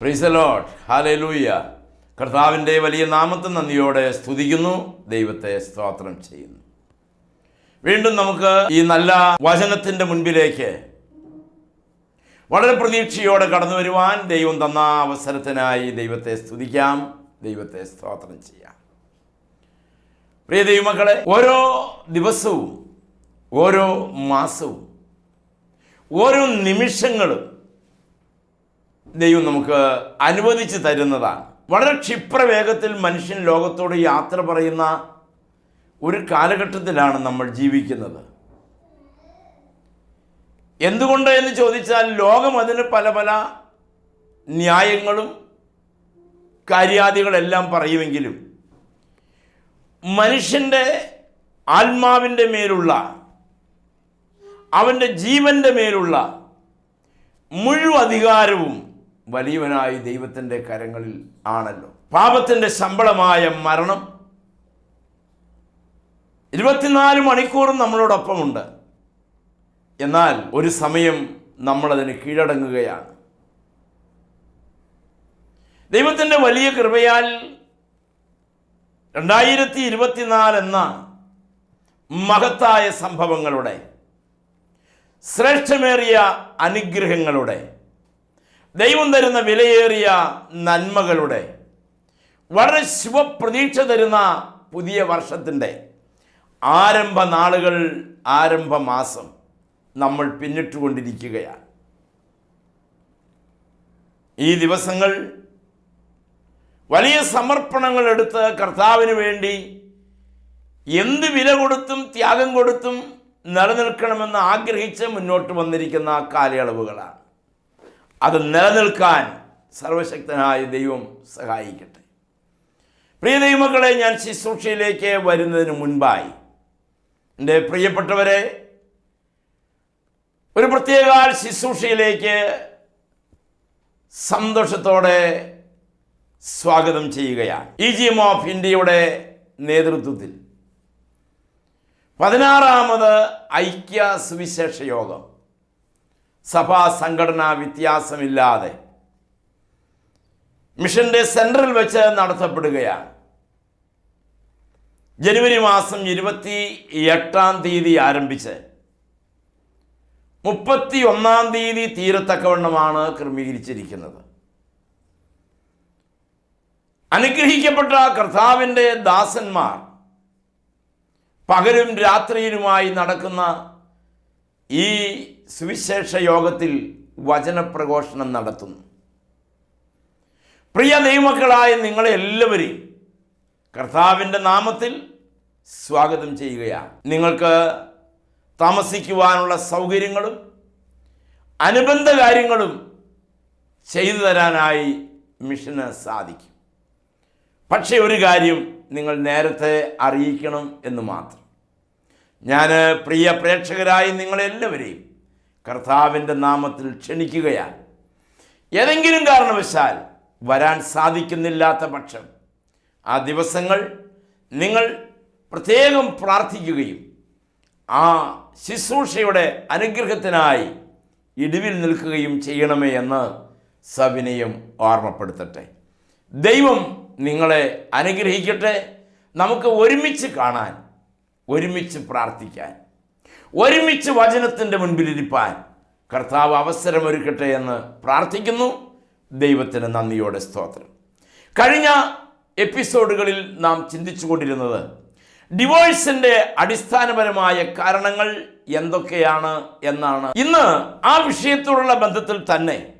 പ്രീസലോട്ട് hallelujah കർത്താവിന്റെ വലിയ നാമത്തെ നന്ദിയോടെ സ്തുതിക്കുന്നു. ദൈവത്തെ സ്തോത്രം ചെയ്യുന്നു. വീണ്ടും നമുക്ക് ഈ നല്ല വചനത്തിന്റെ മുൻപിലേക്ക് വളരെ പ്രതീക്ഷയോടെ കടന്നു വരുവാൻ ദൈവം തന്ന അവസരത്തിനായി ദൈവത്തെ സ്തുതിക്കാം. ദൈവത്തെ സ്തോത്രം ചെയ്യാം. പ്രിയ ദൈവമക്കളെ ഓരോ ദിവസവും ഓരോ മാസവും ഓരോ നിമിഷങ്ങളും ദൈവം നമുക്ക് അനുവദിച്ച് തരുന്നതാണ്. വളരെ ക്ഷിപ്രവേഗത്തിൽ മനുഷ്യൻ ലോകത്തോട് യാത്ര പറയുന്ന ഒരു കാലഘട്ടത്തിലാണ് നമ്മൾ ജീവിക്കുന്നത്. എന്തുകൊണ്ട് എന്ന് ചോദിച്ചാൽ ലോകം അതിന് പല പല ന്യായങ്ങളും കാര്യാദികളെല്ലാം പറയുമെങ്കിലും മനുഷ്യന്റെ ആത്മാവിന്റെ മേലുള്ള അവന്റെ ജീവന്റെ മേലുള്ള മുഴുവൻ അധികാരവും വലിയവനായ ദൈവത്തിന്റെ കരങ്ങളിൽ ആണല്ലോ. പാപത്തിന്റെ ശമ്പളമായ മരണം. ഇരുപത്തിനാല് മണിക്കൂറും നമ്മളോടൊപ്പമുണ്ട്. എന്നാൽ ഒരു സമയം നമ്മളതിന് കീഴടങ്ങുകയാണ്. ദൈവത്തിന്റെ വലിയ കൃപയാൽ രണ്ടായിരത്തി ഇരുപത്തിനാല് എന്ന മഹത്തായ സംഭവങ്ങളുടെ ശ്രേഷ്ഠമേറിയ അനുഗ്രഹങ്ങളുടെ ദൈവം തരുന്ന വിലയേറിയ നന്മകളുടെ വളരെ ശുഭപ്രതീക്ഷ തരുന്ന പുതിയ വർഷത്തിന്റെ ആരംഭ നാളുകൾ ആരംഭ മാസം നമ്മൾ പിന്നിട്ടുകൊണ്ടിരിക്കുകയാണ്. ഈ ദിവസങ്ങൾ വലിയ സമർപ്പണങ്ങൾ എടുത്ത് കർത്താവിന് വേണ്ടി എന്ത് വില കൊടുത്തും ത്യാഗം കൊടുത്തും നിലനിൽക്കണമെന്ന് ആഗ്രഹിച്ച് മുന്നോട്ട് വന്നിരിക്കുന്ന കാലയളവുകളാണ്. അത് നിലനിൽക്കാൻ സർവശക്തനായ ദൈവം സഹായിക്കട്ടെ. പ്രിയ ദൈവമക്കളെ ഞാൻ ശുശ്രൂഷയിലേക്ക് വരുന്നതിന് മുൻപായി എന്റെ പ്രിയപ്പെട്ടവരെ ഒരു പ്രത്യേക ശുശ്രൂഷയിലേക്ക് സന്തോഷത്തോടെ സ്വാഗതം ചെയ്യുകയാണ്. ഇ ജി എം ഓഫ് ഇന്ത്യയുടെ നേതൃത്വത്തിൽ പതിനാറാമത് ഐക്യ സുവിശേഷ യോഗം. സഭാ സംഘടനാ വ്യത്യാസമില്ലാതെ മിഷന്റെ സെൻട്രൽ വെച്ച് നടത്തപ്പെടുകയാണ്. ജനുവരി മാസം ഇരുപത്തി എട്ടാം തീയതി ആരംഭിച്ച് മുപ്പത്തി ഒന്നാം തീയതി തീരത്തക്കവണ്ണമാണ് ക്രമീകരിച്ചിരിക്കുന്നത്. അനുഗ്രഹിക്കപ്പെട്ട കർത്താവിന്റെ ദാസന്മാർ പകലും രാത്രിയിലുമായി നടക്കുന്ന ഈ സുവിശേഷ യോഗത്തിൽ വചനപ്രഘോഷണം നടത്തുന്നു. പ്രിയ നിയമക്കളായ നിങ്ങളെ എല്ലാവരെയും കർത്താവിന്റെ നാമത്തിൽ സ്വാഗതം ചെയ്യുകയാണ്. നിങ്ങൾക്ക് താമസിക്കുവാനുള്ള സൗകര്യങ്ങളും അനുബന്ധ കാര്യങ്ങളും ചെയ്തു തരാനായി മിഷന് സാധിക്കും. പക്ഷേ ഒരു കാര്യം നിങ്ങൾ നേരത്തെ അറിയിക്കണം എന്ന് മാത്രം. ഞാൻ പ്രിയ പ്രേക്ഷകരായി നിങ്ങളെല്ലാവരെയും കർത്താവിന്റെ നാമത്തിൽ ക്ഷണിക്കുകയാണ്. ഏതെങ്കിലും കാരണവശാൽ വരാൻ സാധിക്കുന്നില്ലാത്ത പക്ഷം ആ ദിവസങ്ങൾ നിങ്ങൾ പ്രത്യേകം പ്രാർത്ഥിക്കുകയും ആ ശുശ്രൂഷയുടെ അനുഗ്രഹത്തിനായി ഇടിവിൽ നിൽക്കുകയും ചെയ്യണമേ എന്ന് സവിനയം ഓർമ്മപ്പെടുത്തട്ടെ. ദൈവം നിങ്ങളെ അനുഗ്രഹിക്കട്ടെ. നമുക്ക് ഒരുമിച്ച് കാണാൻ ഒരുമിച്ച് പ്രാർത്ഥിക്കാൻ ഒരുമിച്ച് വചനത്തിന്റെ മുൻപിലിരിപ്പാൻ കർത്താവ് അവസരമൊരുക്കട്ടെ എന്ന് പ്രാർത്ഥിക്കുന്നു. ദൈവത്തിന് നന്ദിയോടെ സ്തോത്രം. കഴിഞ്ഞ എപ്പിസോഡുകളിൽ നാം ചിന്തിച്ചു കൊണ്ടിരുന്നത് ഡിവോഴ്സിന്റെ അടിസ്ഥാനപരമായ കാരണങ്ങൾ എന്തൊക്കെയാണ് എന്നാണ്. ഇന്ന് ആ വിഷയത്തോടുള്ള ബന്ധത്തിൽ തന്നെ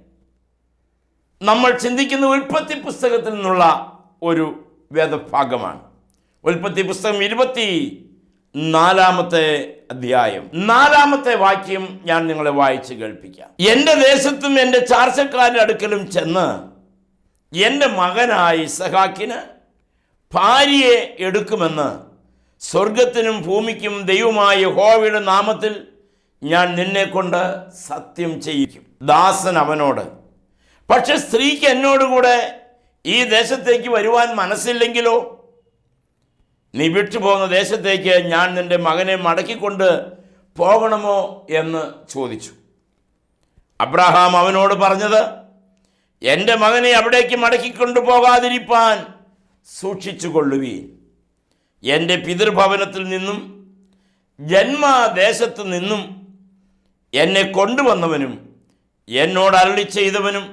നമ്മൾ ചിന്തിക്കുന്ന ഉൽപ്പത്തി പുസ്തകത്തിൽ നിന്നുള്ള ഒരു വേദഭാഗമാണ്. ഉൽപ്പത്തി പുസ്തകം ഇരുപത്തി നാലാമത്തെ അധ്യായം. നാലാമത്തെ വാക്യം ഞാൻ നിങ്ങളെ വായിച്ച് കേൾപ്പിക്കാം. എന്റെ ദേശത്തും എന്റെ ചാർച്ചക്കാരുടെ അടുക്കലും ചെന്ന് എന്റെ മകനായ ഇസഹാക്കിന് ഭാര്യയെ എടുക്കുമെന്ന് സ്വർഗത്തിനും ഭൂമിക്കും ദൈവമായ ഹോവയുടെ നാമത്തിൽ ഞാൻ നിന്നെ കൊണ്ട് സത്യം ചെയ്യിക്കും. ദാസൻ അവനോട് പക്ഷെ സ്ത്രീക്ക് എന്നോടുകൂടെ ഈ ദേശത്തേക്ക് വരുവാൻ മനസ്സില്ലെങ്കിലോ? നീ വിട്ടുപോകുന്ന ദേശത്തേക്ക് ഞാൻ നിന്റെ മകനെ മടക്കിക്കൊണ്ട് പോകണമോ എന്ന് ചോദിച്ചു. അബ്രഹാം അവനോട് പറഞ്ഞത് എന്റെ മകനെ അവിടേക്ക് മടക്കിക്കൊണ്ടു പോകാതിരിപ്പാൻ സൂക്ഷിച്ചു കൊള്ളുവീൻ എന്റെ പിതൃഭവനത്തിൽ നിന്നും ജന്മദേശത്തു നിന്നും എന്നെ കൊണ്ടുവന്നവനും എന്നോട് അരളി ചെയ്തവനും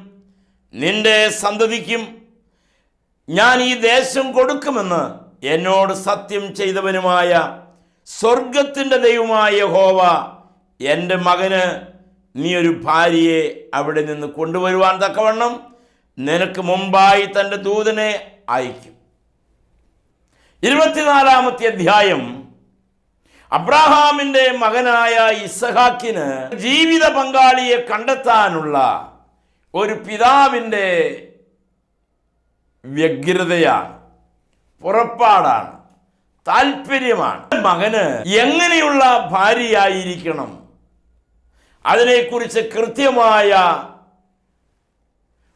നിന്റെ സന്തതിക്കും ഞാൻ ഈ ദേശം കൊടുക്കുമെന്ന് എന്നോട് സത്യം ചെയ്തവനുമായ സ്വർഗത്തിന്റെ ദൈവമായ ഹോവ എന്റെ മകന് നീ ഒരു ഭാര്യയെ അവിടെ നിന്ന് കൊണ്ടുവരുവാൻ തക്കവണ്ണം നിനക്ക് മുമ്പായി തന്റെ ദൂതനെ അയക്കും. ഇരുപത്തിനാലാമത്തെ അധ്യായം. അബ്രാഹാമിന്റെ മകനായ ഇസഹാക്കിന് ജീവിത പങ്കാളിയെ കണ്ടെത്താനുള്ള ഒരു പിതാവിന്റെ വ്യഗ്രതയാണ്. പുറപ്പാടാണ് താല്പര്യമാണ്. മകന് എങ്ങനെയുള്ള ഭാര്യയായിരിക്കണം? അതിനെക്കുറിച്ച് കൃത്യമായ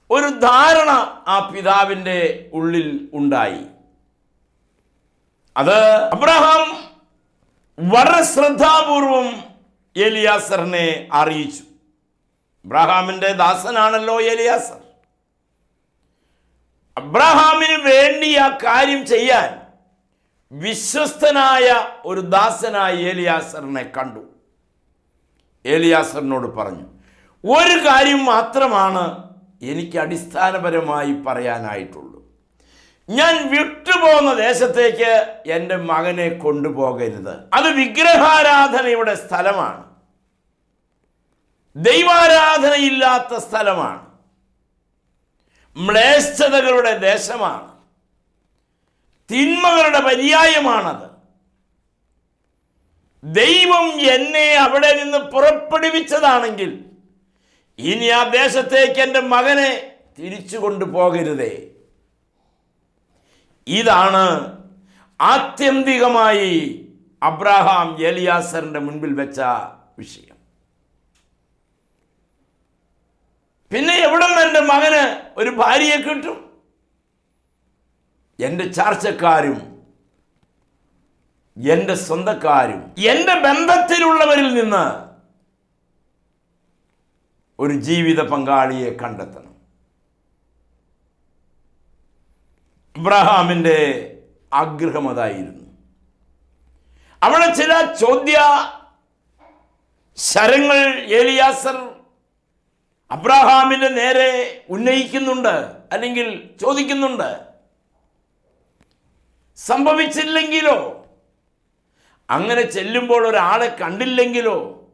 ഒരു ധാരണ ആ പിതാവിന്റെ ഉള്ളിൽ ഉണ്ടായി. അത് അബ്രഹാം വളരെ ശ്രദ്ധാപൂർവം ഏലിയാസറിനെ അറിയിച്ചു. അബ്രഹാമിന്റെ ദാസനാണല്ലോ ഏലിയാസർ അബ്രഹാമിന് വേണ്ടി ആ കാര്യം ചെയ്യാൻ വിശ്വസ്തനായ ഒരു ദാസനായ ഏലിയാസറിനെ കണ്ടു. ഏലിയാസറിനോട് പറഞ്ഞു ഒരു കാര്യം മാത്രമാണ് എനിക്ക് അടിസ്ഥാനപരമായി പറയാനായിട്ടുള്ളൂ. ഞാൻ വിട്ടുപോകുന്ന ദേശത്തേക്ക് എന്റെ മകനെ കൊണ്ടുപോകരുത്. അത് വിഗ്രഹാരാധനയുടെ സ്ഥലമാണ്. ദൈവാരാധനയില്ലാത്ത സ്ഥലമാണ്. മ്ലേച്ഛതകളുടെ ദേശമാണ്. തിന്മകളുടെ പര്യായമാണത്. ദൈവം എന്നെ അവിടെ നിന്ന് പുറപ്പെടുവിച്ചതാണെങ്കിൽ ഇനി ആ ദേശത്തേക്ക് എന്റെ മകനെ തിരിച്ചു കൊണ്ടുപോകരുതേ. ഇതാണ് ആത്യന്തികമായി അബ്രഹാം എലിയാസറിന്റെ മുൻപിൽ വെച്ച വിഷയം. പിന്നെ എവിടെ നിന്ന് എന്റെ മകന് ഒരു ഭാര്യയെ കിട്ടും? എന്റെ ചാർച്ചക്കാരും എന്റെ സ്വന്തക്കാരും എന്റെ ബന്ധത്തിലുള്ളവരിൽ നിന്ന് ഒരു ജീവിത പങ്കാളിയെ കണ്ടെത്തണം. ഇബ്രഹാമിന്റെ ആഗ്രഹം അതായിരുന്നു. അവിടെ ചില ചോദ്യ ശരങ്ങൾ ഏലിയാസർ അബ്രഹാമിന്റെ നേരെ ഉന്നയിക്കുന്നുണ്ട് അല്ലെങ്കിൽ ചോദിക്കുന്നുണ്ട്. സംഭവിച്ചില്ലെങ്കിലോ? അങ്ങനെ ചെല്ലുമ്പോൾ ഒരാളെ കണ്ടില്ലെങ്കിലോ?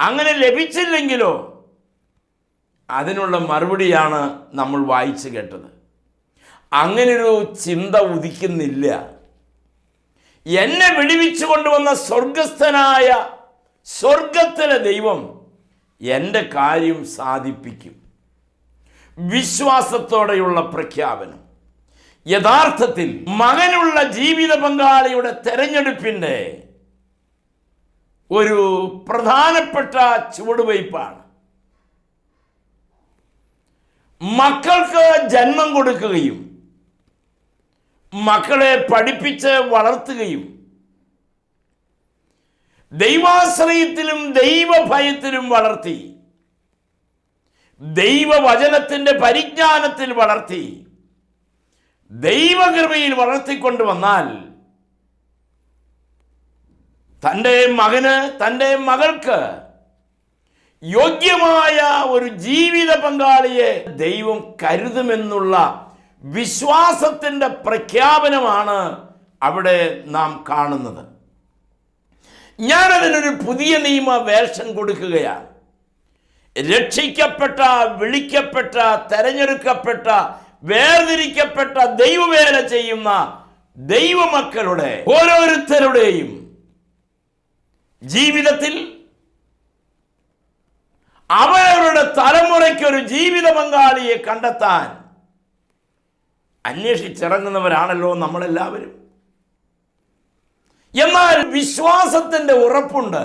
അങ്ങനെ ലഭിച്ചില്ലെങ്കിലോ? അതിനുള്ള മറുപടിയാണ് നമ്മൾ വായിച്ചു കേട്ടത്. അങ്ങനൊരു ചിന്ത ഉദിക്കുന്നില്ല. എന്നെ വിടുവിച്ചു കൊണ്ടുവന്ന സ്വർഗസ്ഥനായ സ്വർഗത്തിലെ ദൈവം എന്റെ കാര്യം സാധിപ്പിക്കും. വിശ്വാസത്തോടെയുള്ള പ്രഖ്യാപനം. യഥാർത്ഥത്തിൽ മകനുള്ള ജീവിത പങ്കാളിയുടെ തെരഞ്ഞെടുപ്പിന്റെ ഒരു പ്രധാനപ്പെട്ട ചുവടുവയ്പ്പാണ്. മക്കൾക്ക് ജന്മം കൊടുക്കുകയും മക്കളെ പഠിപ്പിച്ച് വളർത്തുകയും ദൈവാശ്രയത്തിലും ദൈവഭയത്തിലും വളർത്തി. ദൈവവചനത്തിന്റെ പരിജ്ഞാനത്തിൽ വളർത്തി. ദൈവകൃപയിൽ വളർത്തിക്കൊണ്ടുവന്നാൽ തന്റെ മകന് തന്റെ മകൾക്ക് യോഗ്യമായ ഒരു ജീവിത പങ്കാളിയെ ദൈവം കരുതുമെന്നുള്ള വിശ്വാസത്തിന്റെ പ്രഖ്യാപനമാണ് അവിടെ നാം കാണുന്നത്. ഞാനതിനൊരു പുതിയ നിയമ വേഷം കൊടുക്കുകയാണ്. രക്ഷിക്കപ്പെട്ട വിളിക്കപ്പെട്ട തെരഞ്ഞെടുക്കപ്പെട്ട വേർതിരിക്കപ്പെട്ട ദൈവവേല ചെയ്യുന്ന ദൈവമക്കളുടെ ഓരോരുത്തരുടെയും ജീവിതത്തിൽ അവരുടെ തലമുറയ്ക്ക് ഒരു ജീവിത പങ്കാളിയെ കണ്ടെത്താൻ അന്വേഷിച്ചിറങ്ങുന്നവരാണല്ലോ നമ്മളെല്ലാവരും. എന്നാൽ വിശ്വാസത്തിന്റെ ഉറപ്പുണ്ട്.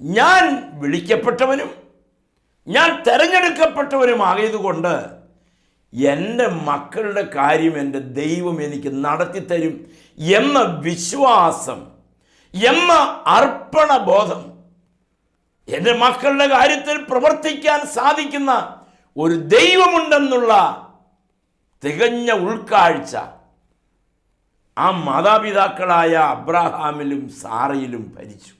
ഞാൻ വിളിക്കപ്പെട്ടവനും ഞാൻ തെരഞ്ഞെടുക്കപ്പെട്ടവനുമായതുകൊണ്ട് എന്റെ മക്കളുടെ കാര്യം എന്റെ ദൈവം എനിക്ക് നടത്തിത്തരും എന്ന വിശ്വാസം എന്ന അർപ്പണ ബോധം എന്റെ മക്കളുടെ കാര്യത്തിൽ പ്രവർത്തിക്കാൻ സാധിക്കുന്ന ഒരു ദൈവമുണ്ടെന്നുള്ള തികഞ്ഞ ഉൾക്കാഴ്ച ആ മാതാപിതാക്കളായ അബ്രാഹാമിലും സാറയിലും ഭരിച്ചു.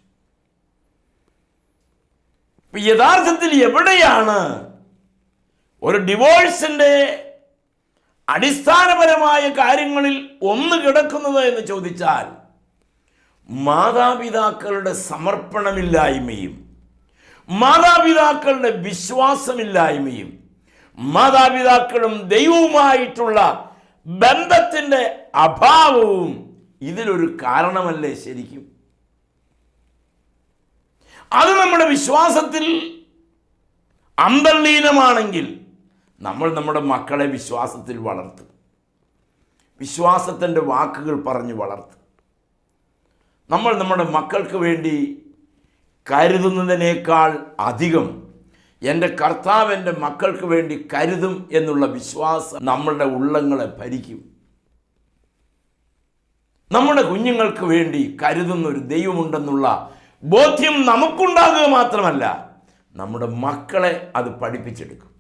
യഥാർത്ഥത്തിൽ എവിടെയാണ് ഒരു ഡിവോഴ്സിന്റെ അടിസ്ഥാനപരമായ കാര്യങ്ങളിൽ ഒന്ന് കിടക്കുന്നത് എന്ന് ചോദിച്ചാൽ മാതാപിതാക്കളുടെ സമർപ്പണമില്ലായ്മയും മാതാപിതാക്കളുടെ വിശ്വാസമില്ലായ്മയും മാതാപിതാക്കളും ദൈവവുമായിട്ടുള്ള ബന്ധത്തിന്റെ അഭാവവും ഇതിലൊരു കാരണമല്ലേ ശരിക്കും? അത് നമ്മുടെ വിശ്വാസത്തിൽ അന്തർലീനമാണെങ്കിൽ നമ്മൾ നമ്മുടെ മക്കളെ വിശ്വാസത്തിൽ വളർത്തും. വിശ്വാസത്തിന്റെ വാക്കുകൾ പറഞ്ഞ് വളർത്തും. നമ്മൾ നമ്മുടെ മക്കൾക്ക് വേണ്ടി കരുതുന്നതിനേക്കാൾ അധികം എന്റെ കർത്താവ് എന്റെ മക്കൾക്ക് വേണ്ടി കരുതും എന്നുള്ള വിശ്വാസം നമ്മളുടെ ഉള്ളങ്ങളെ ഭരിക്കും. നമ്മുടെ കുഞ്ഞുങ്ങൾക്ക് വേണ്ടി കരുതുന്ന ഒരു ദൈവമുണ്ടെന്നുള്ള ബോധ്യം നമുക്കുണ്ടാകുക മാത്രമല്ല നമ്മുടെ മക്കളെ അത് പഠിപ്പിച്ചെടുക്കും.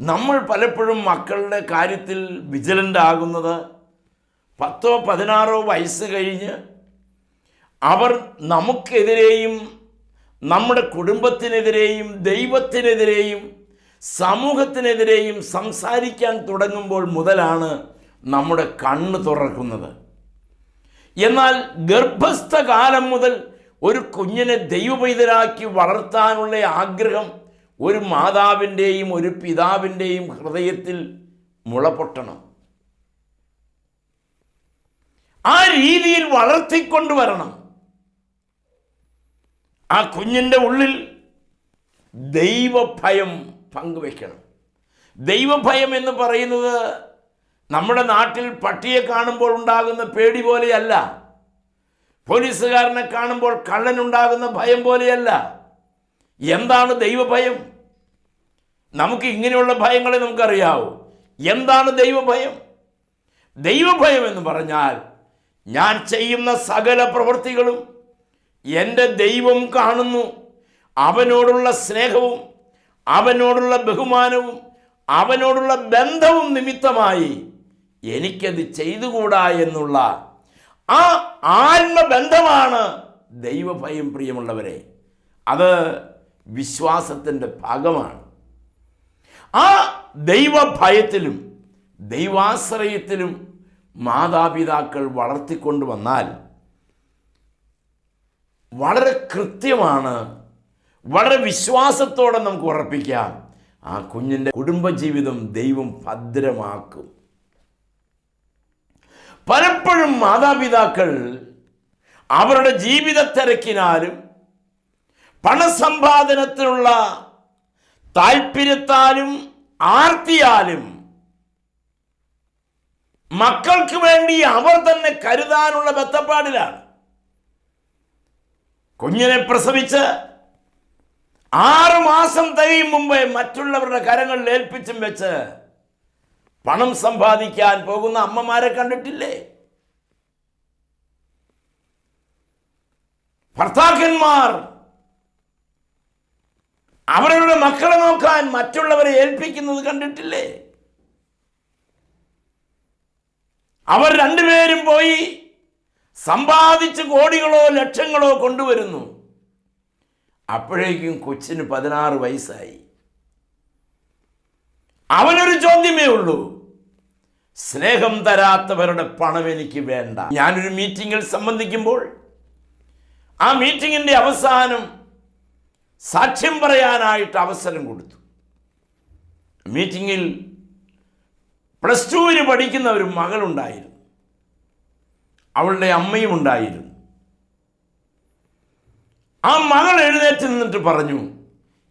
നമ്മൾ പലപ്പോഴും മക്കളുടെ കാര്യത്തിൽ വിജിലന്റ് ആകുന്നത് പത്തോ പതിനാറോ വയസ്സ് കഴിഞ്ഞ് അവർ നമുക്കെതിരെയും നമ്മുടെ കുടുംബത്തിനെതിരെയും ദൈവത്തിനെതിരെയും സമൂഹത്തിനെതിരെയും സംസാരിക്കാൻ തുടങ്ങുമ്പോൾ മുതലാണ് നമ്മുടെ കണ്ണ് തുറക്കുന്നത്. എന്നാൽ ഗർഭസ്ഥ കാലം മുതൽ ഒരു കുഞ്ഞിനെ ദൈവപൈതരാക്കി വളർത്താനുള്ള ആഗ്രഹം ഒരു മാതാവിന്റെയും ഒരു പിതാവിന്റെയും ഹൃദയത്തിൽ മുളപൊട്ടണം. ആ രീതിയിൽ വളർത്തിക്കൊണ്ടുവരണം. ആ കുഞ്ഞിന്റെ ഉള്ളിൽ ദൈവഭയം പങ്കുവയ്ക്കണം. ദൈവഭയം എന്ന് പറയുന്നത് നമ്മുടെ നാട്ടിൽ പട്ടിയെ കാണുമ്പോൾ ഉണ്ടാകുന്ന പേടി പോലെയല്ല. പോലീസുകാരനെ കാണുമ്പോൾ കള്ളനുണ്ടാകുന്ന ഭയം പോലെയല്ല. എന്താണ് ദൈവഭയം? നമുക്ക് ഇങ്ങനെയുള്ള ഭയങ്ങളെ നമുക്കറിയാവൂ. എന്താണ് ദൈവഭയം? ദൈവഭയം എന്ന് പറഞ്ഞാൽ ഞാൻ ചെയ്യുന്ന സകല പ്രവൃത്തികളും എന്റെ ദൈവം കാണുന്നു. അവനോടുള്ള സ്നേഹവും അവനോടുള്ള ബഹുമാനവും അവനോടുള്ള ബന്ധവും നിമിത്തമായി എനിക്കത് ചെയ്തുകൂടാ എന്നുള്ള ആ ആത്മബന്ധമാണ് ദൈവഭയം പ്രിയമുള്ളവരെ. അത് വിശ്വാസത്തിന്റെ ഭാഗമാണ്. ആ ദൈവഭയത്തിലും ദൈവാശ്രയത്തിലും മാതാപിതാക്കൾ വളർത്തിക്കൊണ്ടു വന്നാൽ വളരെ കൃത്യമാണ്. വളരെ വിശ്വാസത്തോടെ നമുക്ക് ഉറപ്പിക്കാം. ആ കുഞ്ഞിന്റെ കുടുംബജീവിതം ദൈവം ഭദ്രമാക്കും. പലപ്പോഴും മാതാപിതാക്കൾ അവരുടെ ജീവിത തിരക്കിനാലും പണസമ്പാദനത്തിനുള്ള താല്പര്യത്താലും ആർത്തിയാലും മക്കൾക്ക് വേണ്ടി അവർ തന്നെ കരുതാനുള്ള ബത്തപ്പാടിലാണ് കുഞ്ഞിനെ പ്രസവിച്ച് ആറു മാസം തികയും മുമ്പേ മറ്റുള്ളവരുടെ കരങ്ങളിൽ ഏൽപ്പിച്ചും വെച്ച് പണം സമ്പാദിക്കാൻ പോകുന്ന അമ്മമാരെ കണ്ടിട്ടില്ലേ? ഭർത്താക്കന്മാർ അവരുടെ മക്കളെ നോക്കാൻ മറ്റുള്ളവരെ ഏൽപ്പിക്കുന്നത് കണ്ടിട്ടില്ലേ? അവർ രണ്ടുപേരും പോയി സമ്പാദിച്ച് കോടികളോ ലക്ഷങ്ങളോ കൊണ്ടുവരുന്നു. അപ്പോഴേക്കും കൊച്ചിന് പതിനാറ് വയസ്സായി. അവനൊരു ചോദ്യമേ ഉള്ളൂ. സ്നേഹം തരാത്തവരുടെ പണം എനിക്ക് വേണ്ട. ഞാനൊരു മീറ്റിങ്ങിൽ സംബന്ധിക്കുമ്പോൾ ആ മീറ്റിങ്ങിന്റെ അവസാനം സാക്ഷ്യം പറയാനായിട്ട് അവസരം കൊടുത്തു. മീറ്റിങ്ങിൽ പ്ലസ് ടുവിന് പഠിക്കുന്ന ഒരു മകളുണ്ടായിരുന്നു. അവളുടെ അമ്മയും ഉണ്ടായിരുന്നു. ആ മകൾ എഴുന്നേറ്റ് നിന്നിട്ട് പറഞ്ഞു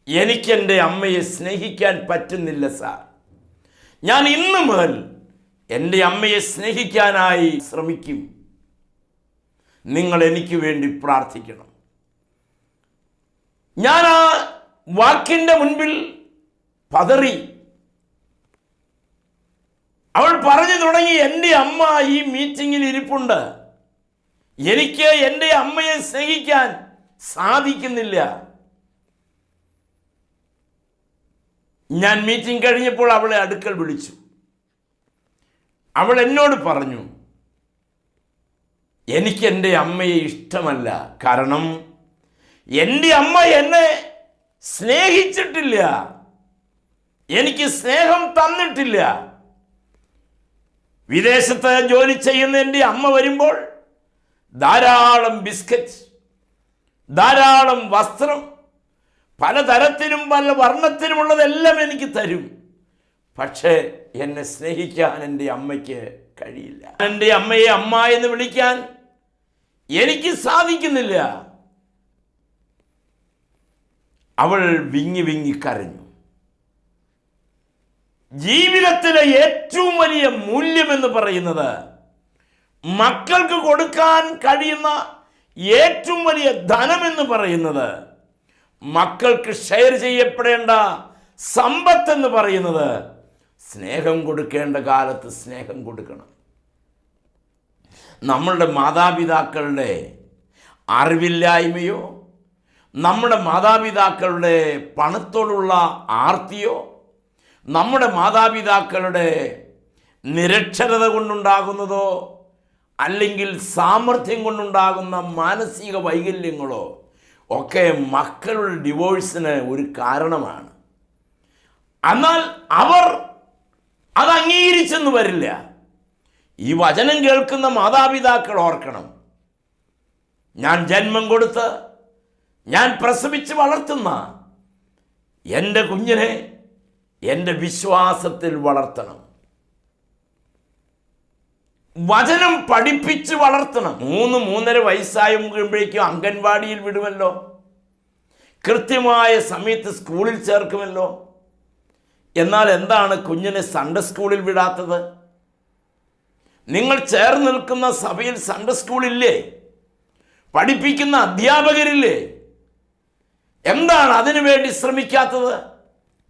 എനിക്കെന്റെ അമ്മയെ സ്നേഹിക്കാൻ പറ്റുന്നില്ല സാർ. ഞാൻ ഇന്നു മുതൽ എന്റെ അമ്മയെ സ്നേഹിക്കാനായി ശ്രമിക്കും. നിങ്ങൾ എനിക്ക് വേണ്ടി പ്രാർത്ഥിക്കണം. ഞാൻ ആ വാക്കിന്റെ മുൻപിൽ പതറി അവൾ പറഞ്ഞു തുടങ്ങി എന്റെ അമ്മ ഈ മീറ്റിങ്ങിൽ ഇരിപ്പുണ്ട്. എനിക്ക് എന്റെ അമ്മയെ സ്നേഹിക്കാൻ സാധിക്കുന്നില്ല. ഞാൻ മീറ്റിംഗ് കഴിഞ്ഞപ്പോൾ അവളെ അടുക്കൽ വിളിച്ചു. അവൾ എന്നോട് പറഞ്ഞു എനിക്ക് എന്റെ അമ്മയെ ഇഷ്ടമല്ല. കാരണം എന്റെ അമ്മ എന്നെ സ്നേഹിച്ചിട്ടില്ല. എനിക്ക് സ്നേഹം തന്നിട്ടില്ല. വിദേശത്ത് ജോലി ചെയ്യുന്ന എന്റെ അമ്മ വരുമ്പോൾ ധാരാളം ബിസ്ക്കറ്റ് ധാരാളം വസ്ത്രം പലതരത്തിലും പല വർണത്തിലുമുള്ളതെല്ലാം എനിക്ക് തരും. പക്ഷേ എന്നെ സ്നേഹിക്കാൻ എന്റെ അമ്മയ്ക്ക് കഴിയില്ല. എന്റെ അമ്മയെ അമ്മ എന്ന് വിളിക്കാൻ എനിക്ക് സാധിക്കുന്നില്ല. അവൾ വിങ്ങി വിങ്ങി കരഞ്ഞു. ജീവിതത്തിലെ ഏറ്റവും വലിയ മൂല്യം എന്ന് പറയുന്നത് മക്കൾക്ക് കൊടുക്കാൻ കഴിയുന്ന ഏറ്റവും വലിയ ധനമെന്ന് പറയുന്നത് മക്കൾക്ക് ഷെയർ ചെയ്യപ്പെടേണ്ട സമ്പത്ത് എന്ന് പറയുന്നത് സ്നേഹം കൊടുക്കേണ്ട കാലത്ത് സ്നേഹം കൊടുക്കണം. നമ്മളുടെ മാതാപിതാക്കളുടെ അറിവില്ലായ്മയോ നമ്മുടെ മാതാപിതാക്കളുടെ പണത്തോടുള്ള ആർത്തിയോ നമ്മുടെ മാതാപിതാക്കളുടെ നിരക്ഷരത കൊണ്ടുണ്ടാകുന്നതോ അല്ലെങ്കിൽ സാമർഥ്യം കൊണ്ടുണ്ടാകുന്ന മാനസിക വൈകല്യങ്ങളോ ഒക്കെ മക്കളുടെ ഡിവോഴ്സിന് ഒരു കാരണമാണ്. എന്നാൽ അവർ അത് അംഗീകരിച്ചെന്ന് വരില്ല. ഈ വചനം കേൾക്കുന്ന മാതാപിതാക്കൾ ഓർക്കണം. ഞാൻ ജന്മം കൊടുത്ത് ഞാൻ പ്രസവിച്ച് വളർത്തുന്ന എന്റെ കുഞ്ഞിനെ എന്റെ വിശ്വാസത്തിൽ വളർത്തണം. വചനം പഠിപ്പിച്ച് വളർത്തണം. മൂന്ന് മൂന്നര വയസ്സായുമ്പോഴേക്കും അംഗൻവാടിയിൽ വിടുമല്ലോ. കൃത്യമായ സമയത്ത് സ്കൂളിൽ ചേർക്കുമല്ലോ. എന്നാൽ എന്താണ് കുഞ്ഞിനെ സൺഡേ സ്കൂളിൽ വിടാത്തത്? നിങ്ങൾ ചേർന്ന് നിൽക്കുന്ന സഭയിൽ സൺഡേ സ്കൂളില്ലേ പഠിപ്പിക്കുന്ന അധ്യാപകരില്ലേ? എന്താണ് അതിനു വേണ്ടി ശ്രമിക്കാത്തത്?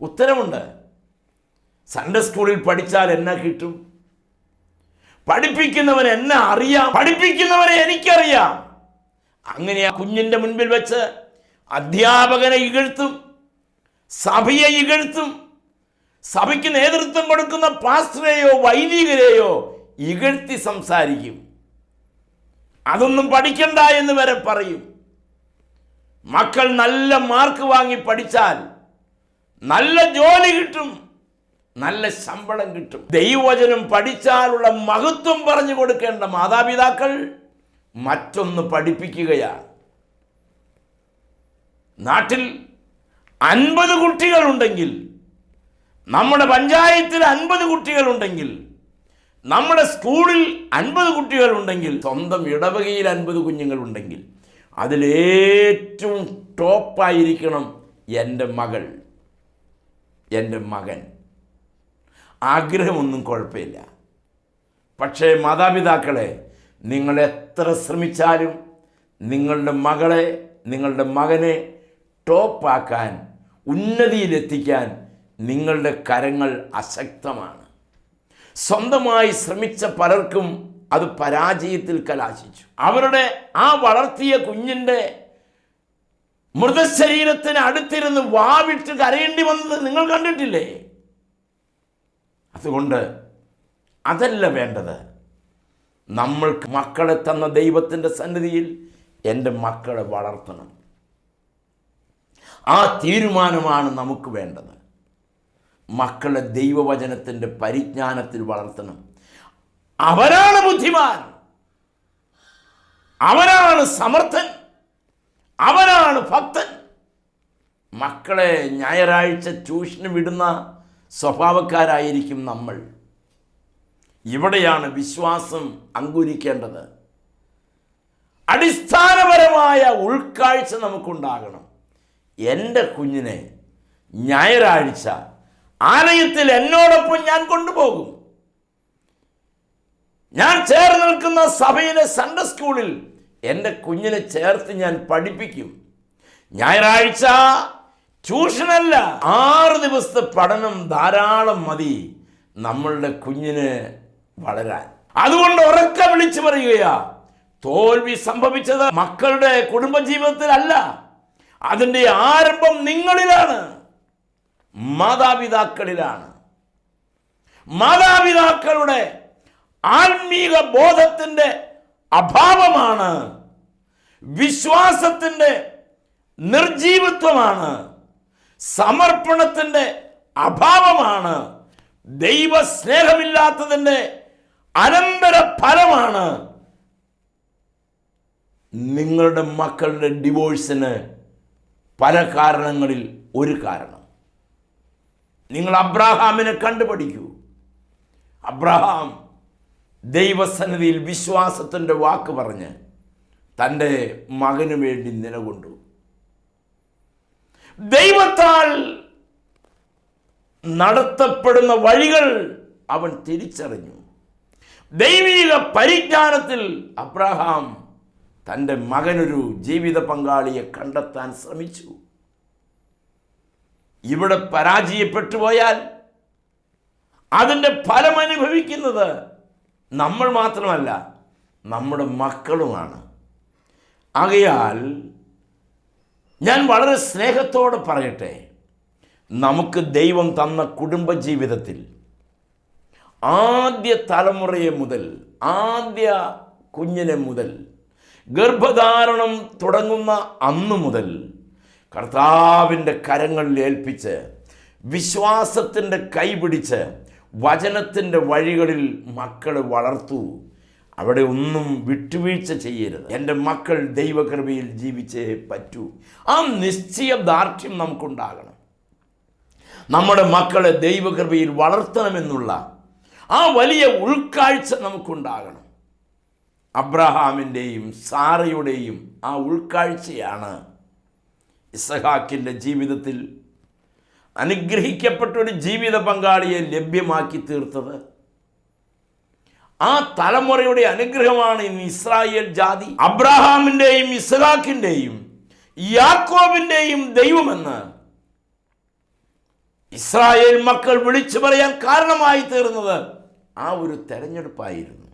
ഉത്തരമുണ്ട്. സൺഡേ സ്കൂളിൽ പഠിച്ചാൽ എന്നാ കിട്ടും? പഠിപ്പിക്കുന്നവൻ എന്നെ അറിയാം? പഠിപ്പിക്കുന്നവനെ എനിക്കറിയാം. അങ്ങനെ ആ കുഞ്ഞിന്റെ മുൻപിൽ വെച്ച് അധ്യാപകനെ ഇകഴ്ത്തും സഭയെ ഇകഴ്ത്തും സഭയ്ക്ക് നേതൃത്വം കൊടുക്കുന്ന പാസ്റ്ററെയോ വൈദികരെയോ ഇകഴ്ത്തി സംസാരിക്കും. അതൊന്നും പഠിക്കണ്ട എന്ന് വരെ പറയും. മക്കൾ നല്ല മാർക്ക് വാങ്ങി പഠിച്ചാൽ നല്ല ജോലി കിട്ടും. നല്ല ശമ്പളം കിട്ടും. ദൈവവചനം പഠിച്ചാലുള്ള മഹത്വം പറഞ്ഞു കൊടുക്കേണ്ട മാതാപിതാക്കൾ മറ്റൊന്ന് പഠിപ്പിക്കുകയാണ് നാട്ടിൽ അൻപത് കുട്ടികളുണ്ടെങ്കിൽ നമ്മുടെ പഞ്ചായത്തിൽ അൻപത് കുട്ടികളുണ്ടെങ്കിൽ നമ്മുടെ സ്കൂളിൽ അൻപത് കുട്ടികളുണ്ടെങ്കിൽ സ്വന്തം ഇടവകയിൽ അൻപത് കുഞ്ഞുങ്ങളുണ്ടെങ്കിൽ അതിലേറ്റവും ടോപ്പായിരിക്കണം എന്റെ മകൾ എന്റെ മകൻ. ആഗ്രഹമൊന്നും കുഴപ്പമില്ല. പക്ഷേ മാതാപിതാക്കളെ നിങ്ങൾ എത്ര ശ്രമിച്ചാലും നിങ്ങളുടെ മകളെ നിങ്ങളുടെ മകനെ ടോപ്പാക്കാൻ ഉന്നതിയിലെത്തിക്കാൻ നിങ്ങളുടെ കരങ്ങൾ അശക്തമാണ്. സ്വന്തമായി ശ്രമിച്ച പലർക്കും അത് പരാജയത്തിൽ കലാശിച്ചു. അവരുടെ ആ വളർത്തിയ കുഞ്ഞിന്റെ മൃതശരീരത്തിന് അടുത്തിരുന്ന് വാവിട്ട് കരയേണ്ടി വന്നത് നിങ്ങൾ കണ്ടിട്ടില്ലേ? അതുകൊണ്ട് അതല്ല വേണ്ടത്. നമ്മൾക്ക് മക്കളെ തന്ന ദൈവത്തിന്റെ സന്നിധിയിൽ എന്റെ മക്കളെ വളർത്തണം. ആ തീരുമാനമാണ് നമുക്ക് വേണ്ടത്. മക്കളെ ദൈവവചനത്തിന്റെ പരിജ്ഞാനത്തിൽ വളർത്തണം. അവരാണ് ബുദ്ധിമാൻ. അവനാണ് സമർത്ഥൻ. അവനാണ് ഭക്തൻ. മക്കളെ ഞായറാഴ്ച ട്യൂഷന് വിടുന്ന സ്വഭാവക്കാരായിരിക്കും നമ്മൾ. ഇവിടെയാണ് വിശ്വാസം അങ്കുരിക്കേണ്ടത്. അടിസ്ഥാനപരമായ ഉൾക്കാഴ്ച നമുക്കുണ്ടാകണം. എന്റെ കുഞ്ഞിനെ ഞായറാഴ്ച ആലയത്തിൽ എന്നോടൊപ്പം ഞാൻ കൊണ്ടുപോകും. ഞാൻ ചേർന്ന് നിൽക്കുന്ന സഭയിലെ സൺഡേ സ്കൂളിൽ എന്റെ കുഞ്ഞിനെ ചേർത്ത് ഞാൻ പഠിപ്പിക്കും. ഞായറാഴ്ച ട്യൂഷനല്ല ആറ് ദിവസത്തെ പഠനം ധാരാളം മതി. നമ്മളുടെ കുഞ്ഞിന് വളരാൻ. അതുകൊണ്ട് ഉറക്ക വിളിച്ചു പറയുകയാ. തോൽവി സംഭവിച്ചത് മക്കളുടെ കുടുംബജീവിതത്തിലല്ല. അതിന്റെ ആരംഭം നിങ്ങളിലാണ്. മാതാപിതാക്കളിലാണ്. മാതാപിതാക്കളുടെ ആത്മീക ബോധത്തിന്റെ അഭാവമാണ്. വിശ്വാസത്തിന്റെ നിർജീവത്വമാണ്. സമർപ്പണത്തിന്റെ അഭാവമാണ്. ദൈവസ്നേഹമില്ലാത്തതിന്റെ അനന്തര ഫലമാണ് നിങ്ങളുടെ മക്കളുടെ ഡിവോഴ്സിന് പല കാരണങ്ങളിൽ ഒരു കാരണം. നിങ്ങൾ അബ്രാഹാമിനെ കണ്ടുപഠിക്കൂ. അബ്രഹാം ദൈവസന്നിധിയിൽ വിശ്വാസത്തിന്റെ വാക്ക് പറഞ്ഞ് തന്റെ മകനു വേണ്ടി നിലകൊണ്ടു. ദൈവത്താൽ നടത്തപ്പെടുന്ന വഴികൾ അവൻ തിരിച്ചറിഞ്ഞു. ദൈവിക പരിജ്ഞാനത്തിൽ അബ്രഹാം തന്റെ മകനൊരു ജീവിത പങ്കാളിയെ കണ്ടെത്താൻ ശ്രമിച്ചു. ഇവിടെ പരാജയപ്പെട്ടു പോയാൽ അതിന്റെ ഫലം അനുഭവിക്കുന്നത് നമ്മൾ മാത്രമല്ല നമ്മുടെ മക്കളുമാണ്. ആകയാൽ ഞാൻ വളരെ സ്നേഹത്തോടെ പറയട്ടെ. നമുക്ക് ദൈവം തന്ന കുടുംബജീവിതത്തിൽ ആദ്യ തലമുറയെ മുതൽ ആദ്യ കുഞ്ഞിനെ മുതൽ ഗർഭധാരണം തുടങ്ങുന്ന അന്നു മുതൽ കർത്താവിന്റെ കരങ്ങളിൽ ഏൽപ്പിച്ച് വിശ്വാസത്തിന്റെ കൈപിടിച്ച് വചനത്തിന്റെ വഴികളിൽ മക്കളെ വളർത്തു. അവിടെ ഒന്നും വിട്ടുവീഴ്ച ചെയ്യരുത്. എന്റെ മക്കൾ ദൈവകൃപയിൽ ജീവിച്ചേ പറ്റൂ. ആ നിശ്ചയദാർഢ്യം നമുക്കുണ്ടാകണം. നമ്മുടെ മക്കളെ ദൈവകൃപയിൽ വളർത്തണമെന്നുള്ള ആ വലിയ ഉൾക്കാഴ്ച നമുക്കുണ്ടാകണം. അബ്രഹാമിന്റെയും സാറയുടെയും ആ ഉൾക്കാഴ്ചയാണ് ഇസഹാക്കിന്റെ ജീവിതത്തിൽ അനുഗ്രഹിക്കപ്പെട്ട ഒരു ജീവിത പങ്കാളിയെ ലഭ്യമാക്കി തീർത്തത്. ആ തലമുറയുടെ അനുഗ്രഹമാണ് ഇന്ന് ഇസ്രായേൽ ജാതി. അബ്രഹാമിന്റെയും ഇസ്ലാഖിന്റെയും യാക്കോബിന്റെയും ദൈവമെന്ന് ഇസ്രായേൽ മക്കൾ വിളിച്ചു പറയാൻ കാരണമായി തീർന്നത് ആ ഒരു തെരഞ്ഞെടുപ്പായിരുന്നു.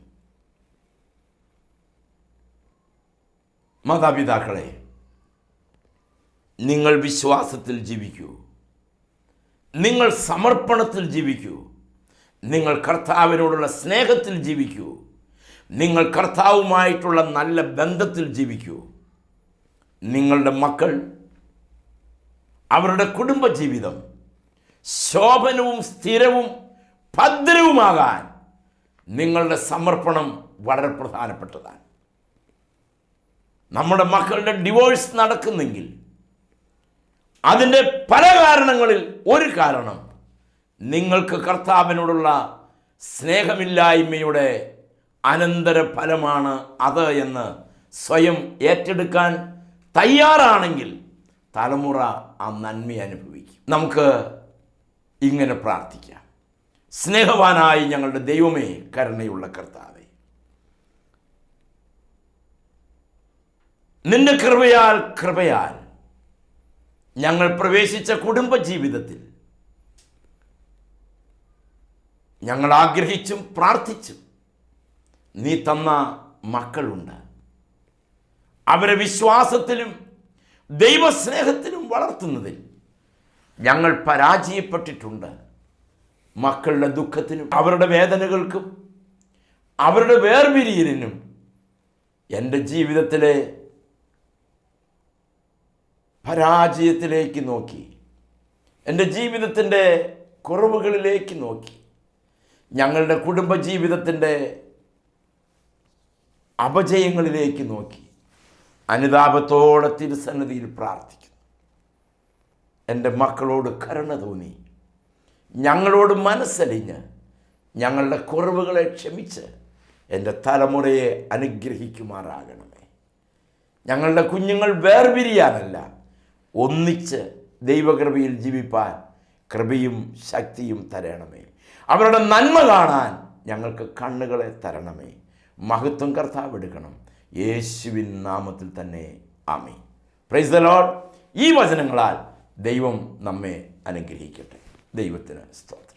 മാതാപിതാക്കളെ നിങ്ങൾ വിശ്വാസത്തിൽ ജീവിക്കൂ. നിങ്ങൾ സമർപ്പണത്തിൽ ജീവിക്കൂ. നിങ്ങൾ കർത്താവിനോടുള്ള സ്നേഹത്തിൽ ജീവിക്കൂ. നിങ്ങൾ കർത്താവുമായിട്ടുള്ള നല്ല ബന്ധത്തിൽ ജീവിക്കൂ. നിങ്ങളുടെ മക്കൾ അവരുടെ കുടുംബജീവിതം ശോഭനവും സ്ഥിരവും ഭദ്രവുമാകാൻ നിങ്ങളുടെ സമർപ്പണം വളരെ പ്രധാനപ്പെട്ടതാണ്. നമ്മുടെ മക്കളുടെ ഡിവോഴ്സ് നടക്കുന്നെങ്കിൽ അതിന്റെ പല കാരണങ്ങളിൽ ഒരു കാരണം നിങ്ങൾക്ക് കർത്താവിനോടുള്ള സ്നേഹമില്ലായ്മയുടെ അനന്തര ഫലമാണ് അത് എന്ന് സ്വയം ഏറ്റെടുക്കാൻ തയ്യാറാണെങ്കിൽ തലമുറ ആ നന്മ അനുഭവിക്കും. നമുക്ക് ഇങ്ങനെ പ്രാർത്ഥിക്കാം. സ്നേഹവാനായി ഞങ്ങളുടെ ദൈവമേ കരുണയുള്ള കർത്താവെ. നിന്റെ കൃപയാൽ കൃപയാൽ ഞങ്ങൾ പ്രവേശിച്ച കുടുംബജീവിതത്തിൽ ഞങ്ങൾ ആഗ്രഹിച്ചും പ്രാർത്ഥിച്ചും നീ തന്ന മക്കളുണ്ട്. അവരെ വിശ്വാസത്തിലും ദൈവസ്നേഹത്തിലും വളർത്തുന്നതിൽ ഞങ്ങൾ പരാജയപ്പെട്ടിട്ടുണ്ട്. മക്കളുടെ ദുഃഖത്തിനും അവരുടെ വേദനകൾക്കും അവരുടെ വേർപിരിയലിനും എന്റെ ജീവിതത്തിലെ പരാജയത്തിലേക്ക് നോക്കി. എന്റെ ജീവിതത്തിന്റെ കുറവുകളിലേക്ക് നോക്കി. ഞങ്ങളുടെ കുടുംബജീവിതത്തിന്റെ അപജയങ്ങളിലേക്ക് നോക്കി. അനുതാപത്തോടെ തിരുസന്നിധിയിൽ പ്രാർത്ഥിക്കുന്നു. എന്റെ മക്കളോട് കരുണ തോന്നി. ഞങ്ങളോട് മനസ്സലിഞ്ഞ് ഞങ്ങളുടെ കുറവുകളെ ക്ഷമിച്ച് എന്റെ തലമുറയെ അനുഗ്രഹിക്കുമാറാകണമേ. ഞങ്ങളുടെ കുഞ്ഞുങ്ങൾ വേർപിരിയാനല്ല ഒന്നിച്ച് ദൈവകൃപയിൽ ജീവിപ്പാൻ കൃപയും ശക്തിയും തരണമേ. അവരുടെ നന്മ കാണാൻ ഞങ്ങൾക്ക് കണ്ണുകളെ തരണമേ. മഹത്വം കർത്താവ് എടുക്കണം. യേശുവിൻ നാമത്തിൽ തന്നെ ആമേ പ്രൈസ് ദ ലോഡ് ഈ വചനങ്ങളാൽ ദൈവം നമ്മെ അനുഗ്രഹിക്കട്ടെ. ദൈവത്തിന് സ്തോത്രം.